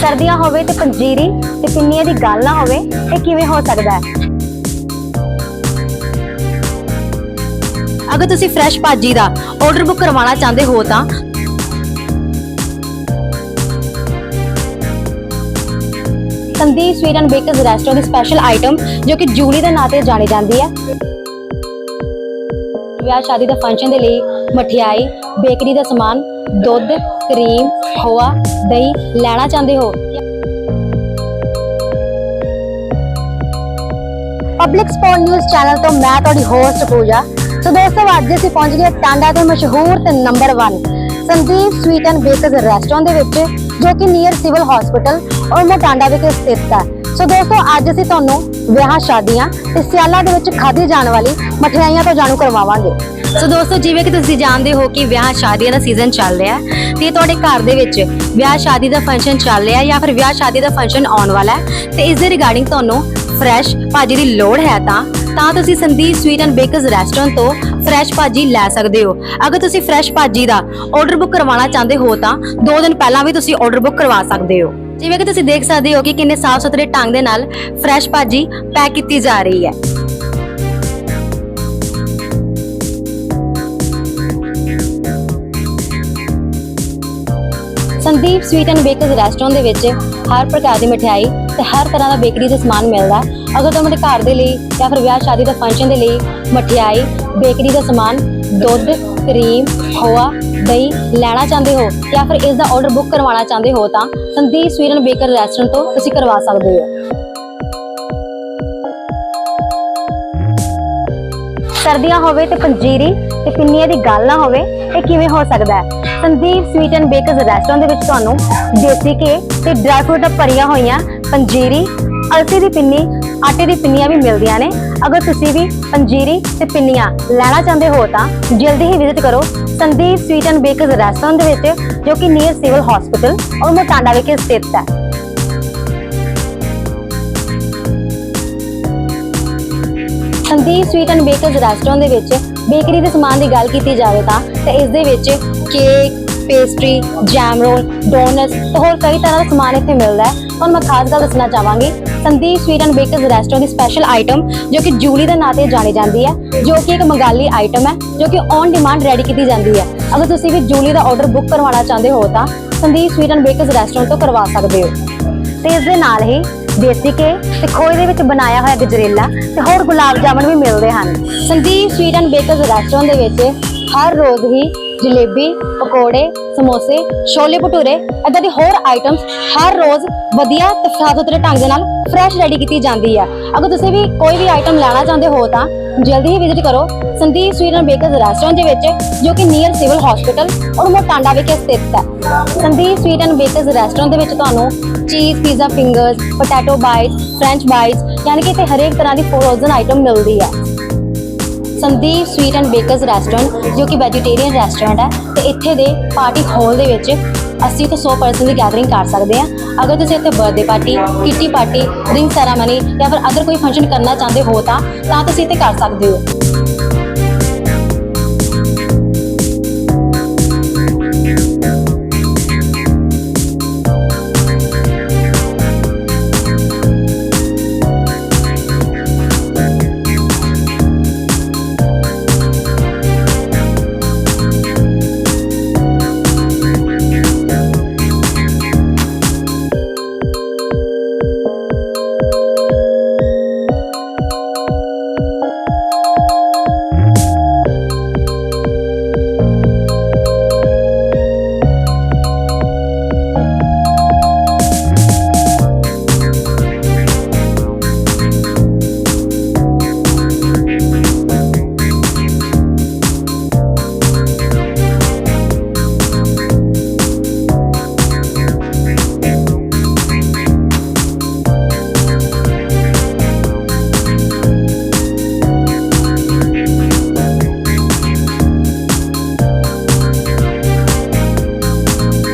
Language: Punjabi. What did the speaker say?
ਸਰਦੀਆਂ ਹੋਵੇ ਤੇ ਪੰਜੀਰੀ ਤੇ ਪਿੰਨੀਆਂ ਦੀ ਗੱਲ ਨਾ ਹੋਵੇ, ਇਹ ਕਿਵੇਂ ਹੋ ਸਕਦਾ ਹੈ? ਅਗਰ ਤੁਸੀਂ ਫਰੈਸ਼ ਭਾਜੀ ਦਾ ਆਰਡਰ ਬੁੱਕ ਕਰਵਾਉਣਾ ਚਾਹੁੰਦੇ ਹੋ ਤਾਂ Sandeep sweet and bakers restaurant the special item ਜੋ ਕਿ ਜੂਲੀ ਦੇ ਨਾਂ ਤੇ ਜਾਣੀ ਜਾਂਦੀ ਹੈ। ਵਿਆਹ ਸ਼ਾਦੀ ਦਾ ਫੰਕਸ਼ਨ ਦੇ ਲਈ ਮਠਿਆਈ ਬੇਕਰੀ ਦਾ ਸਮਾਨ ਦੁੱਧ, ਕਰੀਮ ਖੋਆ ਦਹੀਂ ਲੈਣਾ ਚਾਹੁੰਦੇ ਹੋ? ਪਬਲਿਕ ਸਪੋਰਟ ਨਿਊਜ਼ ਚੈਨਲ ਤੋਂ ਮੈਂ ਤੁਹਾਡੀ ਹੋਸਟ ਪੂਜਾ। ਸੋ ਦੋਸਤੋ, ਅੱਜ ਅਸੀਂ ਪਹੁੰਚ ਗਏ ਟਾਂਡਾ ਦੇ ਮਸ਼ਹੂਰ ਤੇ number 1 Sandeep sweet and bakers restaurant ਦੇ ਵਿੱਚ, ਜੋ ਕਿ ਨੀਅਰ ਸਿਵਲ ਹਸਪੀਟਲ ਔਰ ਮੋਟਾਂਡਾ ਵਿਖੇ ਸਥਿਤ ਹੈ ਸੋ ਦੋਸਤੋ, ਅੱਜ ਅਸੀਂ ਤੁਹਾਨੂੰ ਵਿਆਹ, ਸ਼ਾਦੀਆਂ ਤੇ ਸਿਆਲਾਂ ਦੇ ਵਿੱਚ ਖਾਧੀ ਜਾਣ ਵਾਲੀ ਮਠਿਆਈਆਂ ਤੋਂ ਜਾਣੂ ਕਰਵਾਵਾਂਗੇ। ਸੋ ਦੋਸਤੋ, ਜਿਵੇਂ ਕਿ ਤੁਸੀਂ ਜਾਣਦੇ ਹੋ ਕਿ ਵਿਆਹ ਸ਼ਾਦੀਆਂ ਦਾ ਸੀਜ਼ਨ ਚੱਲ ਰਿਹਾ ਹੈ, ਤੇ ਤੁਹਾਡੇ ਘਰ ਦੇ ਵਿੱਚ ਵਿਆਹ ਸ਼ਾਦੀ ਦਾ ਫੰਕਸ਼ਨ ਚੱਲ ਰਿਹਾ ਹੈ ਜਾਂ ਫਿਰ ਵਿਆਹ ਸ਼ਾਦੀ ਦਾ ਫੰਕਸ਼ਨ ਆਉਣ ਵਾਲਾ ਹੈ, ਤੇ ਇਸ ਦੇ ਰਿਗਾਰਡਿੰਗ ਤੁਹਾਨੂੰ ਫਰੈਸ਼ ਭਾਜੀ ਦੀ ਲੋੜ ਹੈ ਤਾਂ ਤਾਂ ਤੁਸੀਂ Sandeep sweet and bakers restaurant ਤੋਂ ਫਰੈਸ਼ ਭਾਜੀ ਲੈ ਸਕਦੇ ਹੋ। ਅਗਰ ਤੁਸੀਂ ਫਰੈਸ਼ ਭਾਜੀ ਦਾ ਆਰਡਰ ਬੁੱਕ ਕਰਵਾਉਣਾ ਚਾਹੁੰਦੇ ਹੋ ਤਾਂ 2 ਦਿਨ ਪਹਿਲਾਂ ਵੀ ਤੁਸੀਂ ਆਰਡਰ ਬੁੱਕ ਕਰਵਾ ਸਕਦੇ ਹੋ। ਜਿਵੇਂ ਕਿ ਤੁਸੀਂ ਦੇਖ ਸਕਦੇ ਹੋ ਕਿ ਕਿੰਨੇ ਸਾਫ਼ ਸੁਥਰੇ ਢੰਗ ਦੇ ਨਾਲ ਫਰੈਸ਼ ਭਾਜੀ ਪੈਕ ਕੀਤੀ ਜਾ ਰਹੀ ਹੈ। Sandeep sweet and bakers restaurant ਦੇ ਵਿੱਚ ਹਰ ਪ੍ਰਕਾਰ ਦੀ ਮਠਿਆਈ ਤੇ ਹਰ ਤਰ੍ਹਾਂ ਦਾ ਬੇਕਰੀ ਦਾ ਸਮਾਨ ਮਿਲਦਾ ਅਗਰ ਤੁਹਾਡੇ ਘਰ ਦੇ ਲਈ ਜਾਂ ਫਿਰ ਵਿਆਹ ਸ਼ਾਦੀ ਦਾ ਫੰਕਸ਼ਨ ਦੇ ਲਈ ਮਠਿਆਈ ਬੇਕਰੀ ਦਾ ਸਮਾਨ, ਦੁੱਧ ਕਰੀਮ ਹਵਾ ਦਹੀਂ ਲੈਣਾ ਚਾਹੁੰਦੇ ਹੋ ਜਾਂ ਫਿਰ ਇਸ ਦਾ ਆਰਡਰ ਬੁੱਕ ਕਰਵਾਉਣਾ ਚਾਹੁੰਦੇ ਹੋ ਤਾਂ Sandeep sweet and baker restaurant ਤੋਂ ਤੁਸੀਂ ਕਰਵਾ ਸਕਦੇ ਹੋ। ਸਰਦੀਆਂ ਹੋਵੇ ਤੇ ਪੰਜੀਰੀ ਤੇ ਪਿੰਨੀਆਂ ਦੀ ਗੱਲ ਨਾ ਹੋਵੇ ਇਹ ਕਿਵੇਂ ਹੋ ਸਕਦਾ ਹੈ? Sandeep sweet and bakers restaurant ਦੇ ਵਿੱਚ ਤੁਹਾਨੂੰ ਦੇਸੀ ਘੀ ਤੇ ਡਰਾਈ ਫਰੂਟ ਨਾਲ ਭਰੀਆਂ ਹੋਈਆਂ, ਪੰਜੀਰੀ, ਅਲਸੀ ਦੀ ਪਿੰਨੀ, ਆਟੇ ਦੀ ਪਿੰਨੀਆਂ ਵੀ ਮਿਲਦੀਆਂ ਨੇ। ਅਗਰ ਤੁਸੀਂ ਵੀ ਪੰਜੀਰੀ ਤੇ ਪਿੰਨੀਆਂ ਲੈਣਾ ਚਾਹੁੰਦੇ ਹੋ ਤਾਂ ਜਲਦੀ ਹੀ ਵਿਜ਼ਿਟ ਕਰੋ Sandeep sweet and bakers restaurant ਦੇ ਵਿੱਚ, ਜੋ ਕਿ ਨੀਅਰ ਸਿਵਲ ਹਸਪੀਟਲ ਔਰ ਮੋਟਾਂਡਾ ਵਿਖੇ ਸਥਿਤ ਹੈ। Sandeep sweet and bakers restaurant ਦੇ ਵਿੱਚ ਬੇਕਰੀ ਦੇ ਸਮਾਨ ਦੀ ਗੱਲ ਕੀਤੀ ਜਾਵੇ ਤਾਂ, ਤੇ ਇਸ ਦੇ ਵਿੱਚ cake pastry jam roll donuts ਤੇ ਹੋਰ ਕਈ ਤਰ੍ਹਾਂ ਦਾ ਸਮਾਨ ਇੱਥੇ ਮਿਲਦਾ ਹੈ। ਤੁਹਾਨੂੰ ਮੈਂ ਖਾਸ ਗੱਲ ਦੱਸਣਾ ਚਾਹਾਂਗੀ, Sandeep sweet and bakers restaurant the special item ਜੋ ਕਿ ਜੂਲੀ ਦੇ ਨਾਂ ਤੇ ਜਾਣੀ ਜਾਂਦੀ ਹੈ, ਜੋ ਕਿ ਇੱਕ ਮੰਗਾਲੀ ਆਈਟਮ ਹੈ, ਜੋ ਕਿ ਔਨ ਡਿਮਾਂਡ ਰੈਡੀ ਕੀਤੀ ਜਾਂਦੀ ਹੈ। ਅਗਰ ਤੁਸੀਂ ਵੀ ਜੂਲੀ ਦਾ ਆਰਡਰ ਬੁੱਕ ਕਰਵਾਉਣਾ ਚਾਹੁੰਦੇ ਹੋ ਤਾਂ, Sandeep sweet and bakers restaurant ਤੋਂ ਕਰਵਾ ਸਕਦੇ ਹੋ। ਤੇ ਇਸ ਦੇ ਨਾਲ ਹੀ ਦੇਸੀ ਕੇ ਤੇ ਖੋਏ ਦੇ ਵਿੱਚ ਬਣਾਇਆ ਹੋਇਆ ਗਜਰੇਲਾ ਤੇ ਹੋਰ ਗੁਲਾਬ ਜਾਮਣ ਵੀ ਮਿਲਦੇ ਹਨ। Sandeep sweet and bakers restaurant ਦੇ ਵਿੱਚ ਹਰ ਰੋਜ਼ ਹੀ ਜਲੇਬੀ, ਪਕੌੜੇ, ਸਮੋਸੇ, ਛੋਲੇ ਭਟੂਰੇ ਇਦਾਂ ਦੀ ਹੋਰ ਆਈਟਮਸ ਹਰ ਰੋਜ਼ ਵਧੀਆ ਤੇ ਸਾਫ਼ ਸੁਥਰੇ ਢੰਗ ਦੇ ਨਾਲ ਫਰੈਸ਼ ਰੈਡੀ ਕੀਤੀ ਜਾਂਦੀ ਹੈ ਅਗਰ ਤੁਸੀਂ ਵੀ ਕੋਈ ਵੀ ਆਈਟਮ ਲੈਣਾ ਚਾਹੁੰਦੇ ਹੋ ਤਾਂ ਜਲਦੀ ਹੀ ਵਿਜ਼ਿਟ ਕਰੋ Sandeep sweet and bakers restaurant ਦੇ ਵਿੱਚ, ਜੋ ਕਿ ਨੀਅਰ ਸਿਵਲ ਹਸਪੀਟਲ ਔਰ ਮੋਟਾਂਡਾ ਵਿਖੇ ਸਥਿਤ ਹੈ Sandeep sweet and bakers restaurant ਦੇ ਵਿੱਚ ਤੁਹਾਨੂੰ cheese pizza fingers potato bites french bites ਯਾਨੀ ਕਿ ਇੱਥੇ ਹਰੇਕ ਤਰ੍ਹਾਂ ਦੀ ਫਰੋਜ਼ਨ ਆਈਟਮ ਮਿਲਦੀ ਹੈ Sandeep sweet and bakers restaurant ਜੋ ਕਿ ਵੈਜੀਟੇਰੀਅਨ ਰੈਸਟੋਰੈਂਟ ਹੈ, ਤੇ ਇੱਥੇ ਦੇ ਪਾਰਟੀ ਹਾਲ ਦੇ ਵਿੱਚ 80 ਤੋਂ 100 ਪਰਸਨ ਦੀ ਗੈਦਰਿੰਗ ਕਰ ਸਕਦੇ ਆ ਅਗਰ ਤੁਸੀਂ ਇੱਥੇ birthday party kitty party ring ceremony ਜਾਂ ਫਿਰ ਅਦਰ ਕੋਈ ਫੰਕਸ਼ਨ ਕਰਨਾ ਚਾਹੁੰਦੇ ਹੋ ਤਾਂ ਤਾਂ ਤੁਸੀਂ ਇੱਥੇ ਕਰ ਸਕਦੇ ਹੋ।